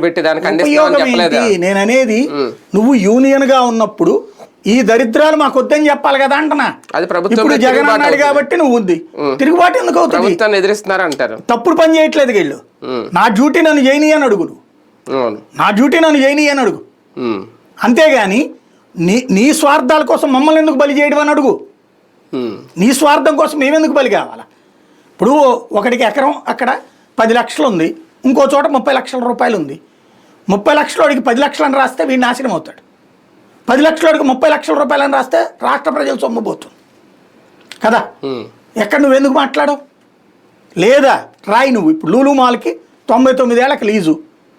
పెట్టి నేను అనేది. నువ్వు యూనియన్గా ఉన్నప్పుడు ఈ దరిద్రాలు మాకు వద్దని చెప్పాలి కదా అంటనా అది ప్రభుత్వం జగన్ అన్నాడు. కాబట్టి నువ్వు ఉంది. తిరుగుబాటు ఎందుకు అవుతుంది? ఎదిరిస్తున్నారు అంటారు. తప్పుడు పని చేయట్లేదు వీళ్ళు. నా డ్యూటీ నన్ను చేయని అని అడుగు నువ్వు. అవును. నా డ్యూటీ నన్ను చేయని అని అడుగు. అంతేగాని నీ నీ స్వార్థాల కోసం మమ్మల్ని ఎందుకు బలి చేయడం అని అడుగు. నీ స్వార్థం కోసం మేమెందుకు బలి కావాలా? ఇప్పుడు ఒకటికి ఎకరం అక్కడ పది లక్షలు ఉంది. ఇంకో చోట ముప్పై లక్షల రూపాయలు ఉంది. ముప్పై లక్షలోడికి పది లక్షలని రాస్తే వీడు నాశనం అవుతాడు. పది లక్షలోడికి ముప్పై లక్షల రూపాయలని రాస్తే రాష్ట్ర ప్రజలు సొమ్ముపోతుంది కదా. ఎక్కడ నువ్వెందుకు మాట్లాడవు? లేదా? రాయి నువ్వు. ఇప్పుడు లూలు మాల్కి తొంభై తొమ్మిదేళ్ళకు లీజు.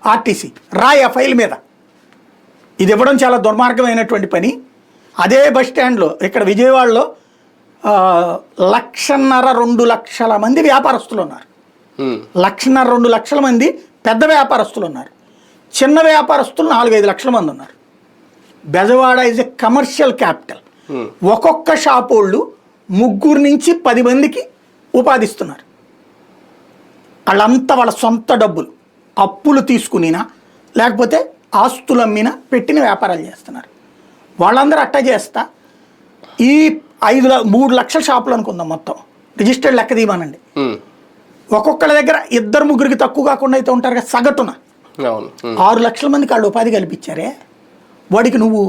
ఆర్టీసీ. రాయి ఆ ఫైల్ మీద. ఇది ఇవ్వడం చాలా దుర్మార్గమైనటువంటి పని. అదే బస్ స్టాండ్లో ఇక్కడ విజయవాడలో లక్షన్నర రెండు లక్షల మంది వ్యాపారస్తులు ఉన్నారు. లక్షన్నర రెండు లక్షల మంది పెద్ద వ్యాపారస్తులు ఉన్నారు. చిన్న వ్యాపారస్తులు నాలుగైదు లక్షల మంది ఉన్నారు. Bezawada is a commercial capital ఒక్కొక్క షాప్ వాళ్ళు ముగ్గురు నుంచి పది మందికి ఉపాధిస్తున్నారు. వాళ్ళంతా వాళ్ళ సొంత డబ్బులు అప్పులు తీసుకునినా లేకపోతే ఆస్తులు అమ్మినా పెట్టిన వ్యాపారాలు చేస్తున్నారు. వాళ్ళందరూ అట్టా చేస్తా ఈ ఐదు మూడు లక్షల షాపులు అనుకుందాం మొత్తం. రిజిస్టర్డ్ లెక్క తీయమనండి. ఒక్కొక్కళ్ళ దగ్గర ఇద్దరు ముగ్గురికి తక్కువ కాకుండా అయితే ఉంటారు కదా సగటున. ఆరు లక్షల మందికి వాళ్ళు ఉపాధి కల్పించారే. వాడికి నువ్వు